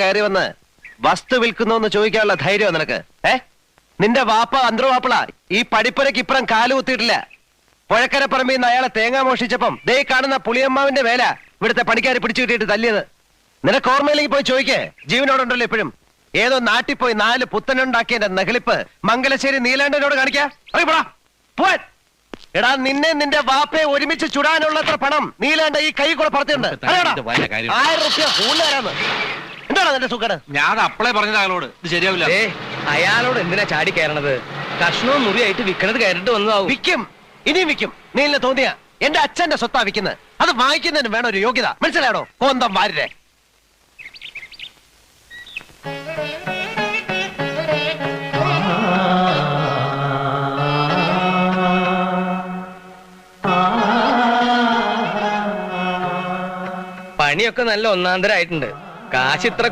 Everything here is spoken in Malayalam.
കയറി വന്ന് വസ്തു വിൽക്കുന്നു എന്ന് ചോദിക്കാനുള്ള ധൈര്യം നിനക്ക്? ഏ? നിന്റെ വാപ്പ അന്തർവാപ്പിള ഈ പടിപ്പുരക്ക് ഇപ്പുറം കാൽ കുത്തിയിട്ടില്ല. പുഴക്കര പറമ്പിൽ നിന്ന് അയാളെ തേങ്ങ മോഷിച്ചപ്പം ദേ കാണുന്ന പുളിയമ്മാവിന്റെ വേല ഇവിടുത്തെ പണിക്കാരെ പിടിച്ചു കിട്ടിയിട്ട് തല്ലിയത്. നിനക്ക് ഓർമ്മയിലേക്ക് പോയി ചോദിക്കേ? ജീവനോടുണ്ടല്ലോ ഇപ്പോഴും. ഏതോ നാട്ടിൽ പോയി നാല് പുത്തനുണ്ടാക്കിയതിന്റെ നെഹളിപ്പ് മംഗലശ്ശേരി നീലാണ്ടനോട് കാണിക്കാ. അറിയപ്പെടാ പോവാൻ. എടാ നിന്നെ നിന്റെ വാപ്പയെ ഒരുമിച്ച് ചുടാനുള്ളത്ര പണം നീലാണ്ട ഈ കൈ കൂടെ പറഞ്ഞിട്ടുണ്ട്. ആയിരം റുപ്യ കൂടുതലാരാന്ന്. എന്താണ് സുഖട് ഞാൻ അപ്പളേ പറഞ്ഞത് അയാളോട്. ഇത് ശരിയാവില്ല. ഏ അയാളോട് എന്തിനാ ചാടി കയറണത്? കഷ്ണവും മുറിയായിട്ട് വിൽക്കണത് കയറിട്ട് വന്നതാവും. വിൽക്കും ഇനിയും വിൽക്കും ഇല്ല തോന്നിയ. എന്റെ അച്ഛന്റെ സ്വത്താ വിൽക്കുന്നത് അത് വാങ്ങിക്കുന്നതിന് വേണം ഒരു യോഗ്യത. മനസ്സിലായോ? കോന്തം വാരിരെ. പണിയൊക്കെ നല്ല ഒന്നാന്തരായിട്ടുണ്ട്. കാശ് ഇത്ര